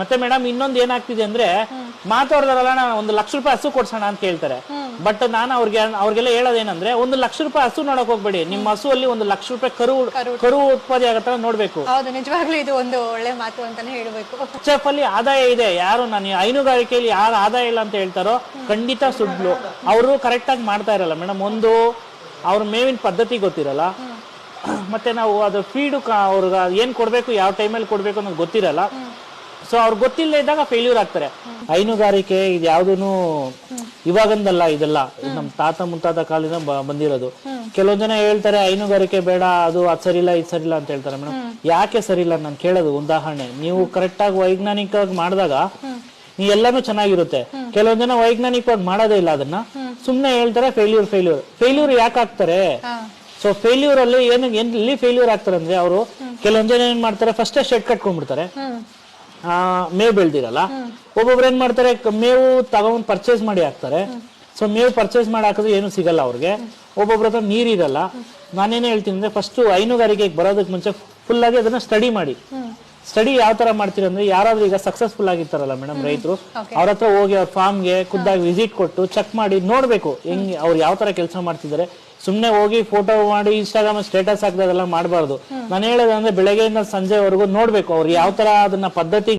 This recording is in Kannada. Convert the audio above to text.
ಮತ್ತೆ ಮೇಡಮ್ ಇನ್ನೊಂದು ಏನಾಗ್ತಿದೆ ಅಂದ್ರೆ ಮಾತಾಡ್ದಾರಲ್ಲ ನಾನು ಒಂದು ಲಕ್ಷ ರೂಪಾಯಿ ಹಸು ಕೊಡ್ಸೋಣ ಅಂತ ಹೇಳ್ತಾರೆ. ಬಟ್ ನಾನು ಅವ್ರಿಗೆ ಅವ್ರಿಗೆಲ್ಲ ಹೇಳೋದೇನಂದ್ರೆ ಒಂದು ಲಕ್ಷ ರೂಪಾಯಿ ಹಸು ನೋಡಕ್ ಹೋಗ್ಬೇಡಿ. ನಿಮ್ಮ ಹಸುವಲ್ಲಿ ಒಂದು ಲಕ್ಷ ರೂಪಾಯಿ ಕರು ಕರು ಉತ್ಪಾದಿ ಆಗತ್ತ ನೋಡ್ಬೇಕು. ಹೌದು ನಿಜವಾಗ್ಲೂ ಇದು ಒಂದು ಒಳ್ಳೆ ಮಾತು ಅಂತಾನೆ ಹೇಳ್ಬೇಕು. ಚೆಫ್ ಅಲ್ಲಿ ಆದಾಯ ಇದೆ. ಯಾರು ನಾನು ಹೈನುಗಾರಿಕೆಯಲ್ಲಿ ಯಾರು ಆದಾಯ ಇಲ್ಲ ಅಂತ ಹೇಳ್ತಾರೋ ಖಂಡಿತ ಸುಡ್ಲು. ಅವರು ಕರೆಕ್ಟ್ ಆಗಿ ಮಾಡ್ತಾ ಇರಲ್ಲ. ಮೇಡಮ್ ಒಂದು ಅವ್ರ ಮೇವಿನ ಪದ್ಧತಿ ಗೊತ್ತಿರಲ್ಲ. ಮತ್ತೆ ನಾವು ಅದು ಫೀಡು ಅವ್ರಿಗೆ ಏನ್ ಕೊಡ್ಬೇಕು ಯಾವ ಟೈಮಲ್ಲಿ ಕೊಡ್ಬೇಕು ಅನ್ನೋದು ಗೊತ್ತಿರಲ್ಲ. ಸೊ ಅವ್ರು ಗೊತ್ತಿಲ್ಲದೆ ಇದ್ದಾಗ ಫೇಲ್ಯೂರ್ ಆಗ್ತಾರೆ. ಹೈನುಗಾರಿಕೆ ಇದು ಯಾವ್ದು ಇವಾಗಂದಲ್ಲ ಇದೆಲ್ಲ. ನಮ್ ತಾತ ಮುಂತಾದ ಕಾಲಿನ ಬಂದಿರೋದು. ಕೆಲವೊಂದ್ ಜನ ಹೇಳ್ತಾರೆ, ಹೈನುಗಾರಿಕೆ ಬೇಡ, ಅದು ಅದ್ ಸರಿ ಇಲ್ಲ ಇದು ಸರಿಲ್ಲ ಅಂತ ಹೇಳ್ತಾರೆ ಮೇಡಮ್. ಯಾಕೆ ಸರಿ ಇಲ್ಲ ನಾನು ಕೇಳೋದು, ಉದಾಹರಣೆ. ನೀವು ಕರೆಕ್ಟ್ ಆಗಿ ವೈಜ್ಞಾನಿಕವಾಗಿ ಮಾಡಿದಾಗ ನೀ ಎಲ್ಲಾನು ಚೆನ್ನಾಗಿರುತ್ತೆ. ಕೆಲವೊಂದ್ ಜನ ವೈಜ್ಞಾನಿಕವಾಗಿ ಮಾಡೋದೇ ಇಲ್ಲ ಅದನ್ನ. ಸುಮ್ನೆ ಹೇಳ್ತಾರೆ ಫೇಲ್ಯೂರ್ ಫೇಲ್ಯೂರ್ ಫೇಲ್ಯೂರ್ ಯಾಕೆ ಆಗ್ತಾರೆ? ಸೊ ಫೇಲ್ಯೂರ್ ಅಲ್ಲಿ ಏನು, ಎಲ್ಲಿ ಫೇಲ್ಯೂರ್ ಆಗ್ತಾರೆ ಅಂದ್ರೆ, ಅವರು ಕೆಲವೊಂದ್ ಜನ ಏನ್ ಮಾಡ್ತಾರೆ ಫಸ್ಟೇ ಶೆಡ್ ಕಟ್ಕೊಂಡ್ಬಿಡ್ತಾರೆ. ಮೇವು ಬೆಳ್ದಿರಲ್ಲ. ಒಬ್ಬೊಬ್ರು ಏನ್ ಮಾಡ್ತಾರೆ ಮೇವು ತಗೊಂಡ್ ಪರ್ಚೇಸ್ ಮಾಡಿ ಹಾಕ್ತಾರೆ. ಸೊ ಮೇವು ಪರ್ಚೇಸ್ ಮಾಡಿ ಹಾಕಿದ್ರೆ ಏನು ಸಿಗಲ್ಲ ಅವ್ರಿಗೆ. ಒಬ್ಬೊಬ್ರ ಹತ್ರ ನೀರಿರಲ್ಲ. ನಾನೇನ್ ಹೇಳ್ತೀನಿ ಅಂದ್ರೆ ಫಸ್ಟ್ ಹೈನುಗಾರಿಕೆಗೆ ಬರೋದಕ್ಕೆ ಮುಂಚೆ ಫುಲ್ ಆಗಿ ಅದನ್ನ ಸ್ಟಡಿ ಮಾಡಿ. ಸ್ಟಡಿ ಯಾವ ತರ ಮಾಡ್ತೀರಿ ಅಂದ್ರೆ ಯಾರಾದ್ರೂ ಈಗ ಸಕ್ಸಸ್ಫುಲ್ ಆಗಿರ್ತಾರಲ್ಲ ಮೇಡಮ್ ರೈತರು ಅವ್ರ ಹತ್ರ ಹೋಗಿ ಅವ್ರ ಫಾರ್ಮ್ಗೆ ಖುದ್ದಾಗಿ ವಿಸಿಟ್ ಕೊಟ್ಟು ಚೆಕ್ ಮಾಡಿ ನೋಡ್ಬೇಕು ಹೆಂಗ್ ಅವ್ರು ಯಾವ ತರ ಕೆಲಸ ಮಾಡ್ತಿದ್ದಾರೆ. ಸುಮ್ನೆ ಹೋಗಿ ಫೋಟೋ ಮಾಡಿ ಇನ್ಸ್ಟಾಗ್ರಾಮ್ ಸ್ಟೇಟಸ್ ಹಾಕಿದಾಗೆಲ್ಲ ಮಾಡಬಾರ್ದು. ನಾನು ಹೇಳೋದಂದ್ರೆ ಬೆಳಗ್ಗೆಯಿಂದ ಸಂಜೆವರೆಗೂ ನೋಡ್ಬೇಕು ಅವ್ರು ಯಾವ ತರ ಅದನ್ನ ಪದ್ಧತಿ